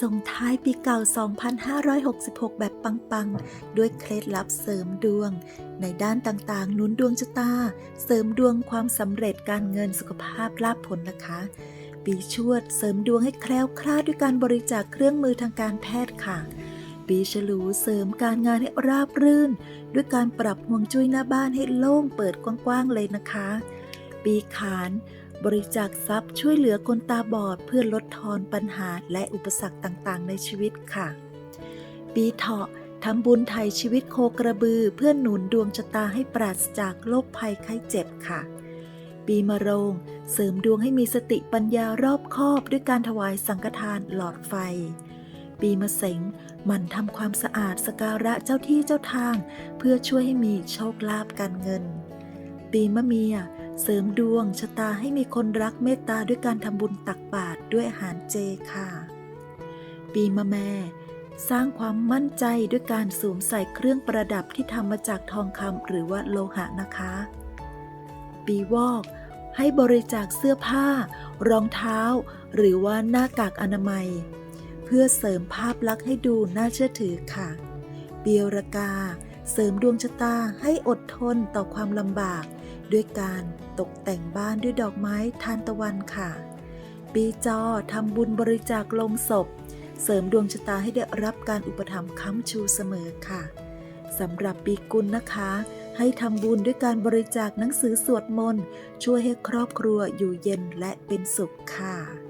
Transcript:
ส่งท้ายปีเก่า 2566 แบบปังๆ ด้วยเคล็ดลับเสริมดวง ในด้านต่างๆหนุนดวงชะตา เสริมดวงความสำเร็จการเงินสุขภาพลาภผลนะคะ ปีชวดเสริมดวงให้แคล้วคลาดด้วยการบริจาคเครื่องมือทางการแพทย์ค่ะ ปีฉลูเสริมการงานให้ราบรื่น ด้วยการปรับห่วงจุ้ยหน้าบ้านให้โล่งเปิดกว้างๆเลยนะคะ ปีขาน บริจาคทรัพย์ช่วยเหลือคนตาบอดเพื่อลดทอนปัญหาและอุปสรรคต่างๆ ในชีวิตค่ะ ปีเถาะทำบุญไถ่ชีวิตโคกระบือเพื่อหนุนดวงชะตาให้ปราศจากโรคภัยไข้เจ็บค่ะ ปีมะโรง เสริมดวงให้มีสติปัญญารอบคอบด้วยการถวายสังฆทานหลอดไฟ ปีมะเสงหมั่นทำความสะอาดสการะเจ้าที่เจ้าทาง เพื่อช่วยให้มีโชคลาภการเงิน ปีมะเมีย เสริมดวงชะตาให้มีคนรักเมตตาด้วยการทำบุญตักบาตรด้วยอาหารเจค่ะ ปีมะแม่ สร้างความมั่นใจด้วยการสวมใส่เครื่องประดับที่ทำมาจากทองคำหรือว่าโลหะนะคะ ปีวอกให้บริจาคเสื้อผ้า รองเท้า หรือว่าหน้ากากอนามัย เพื่อเสริมภาพลักษณ์ให้ดูน่าเชื่อถือค่ะปีรากา เสริมดวงชะตาให้อดทนต่อความลำบาก ด้วยการตกแต่งบ้านด้วยดอกไม้ทานตะวันค่ะ ปีจอทำบุญบริจาคลงศพ เสริมดวงชะตาให้ได้รับการอุปถัมภ์ค้ำชูเสมอค่ะสำหรับปีกุลนะคะ ให้ทำบุญด้วยการบริจาคหนังสือสวดมนต์ช่วยให้ครอบครัวอยู่เย็นและเป็นสุขค่ะ